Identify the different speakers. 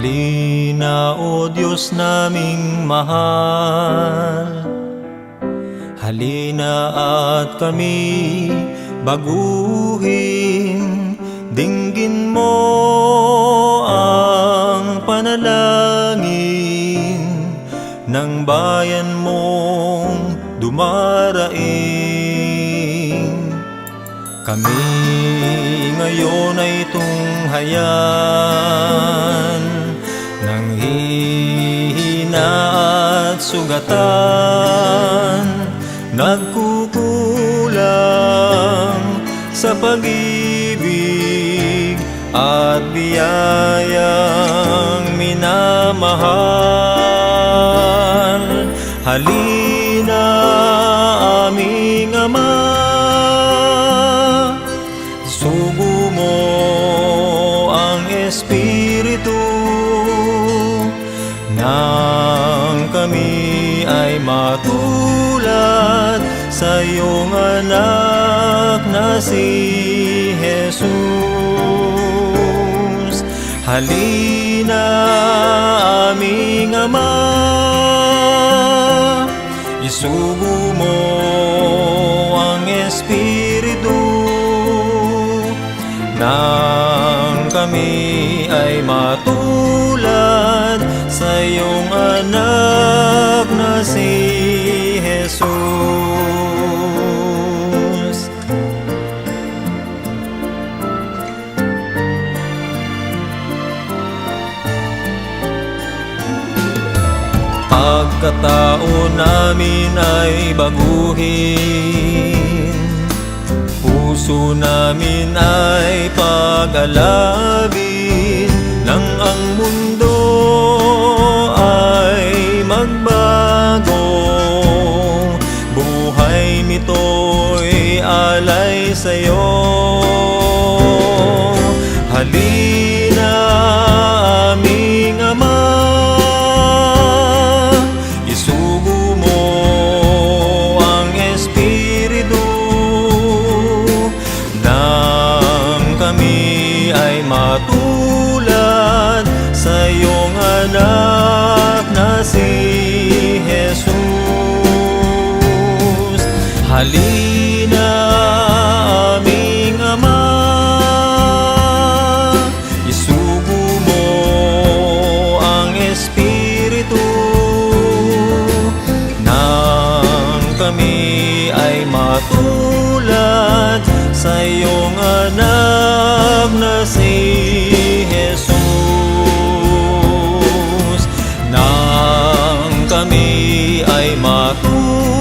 Speaker 1: Halina o Diyos naming mahal. Halina at kami baguhin. Dinggin mo ang panalangin. Ng bayan mong dumaraing. Kami ngayon ay tunghayan hihina at sugatan. Nagkukulang sa pag-ibig At biyayang minamahal. Halina aming Ama. Sugo mo ang Espiritu. Kami ay matulad sa iyong anak na si Jesus. Halina aming Ama. Isugo mo ang Espiritu nang kami ay matulad sa iyong anak. na si Jesus. Pagkatao namin ay baguhin Puso namin ay pag-alabin Nang ang mundo Buhay nito'y alay sa'yo. Halina aming Ama. Isugo mo ang Espiritu. Nang kami ay matulad sa iyong anak na si Halina aming Ama. Isugo mo ang Espiritu Nang kami ay matulad sa iyong anak na si Jesus. Nang kami ay matulad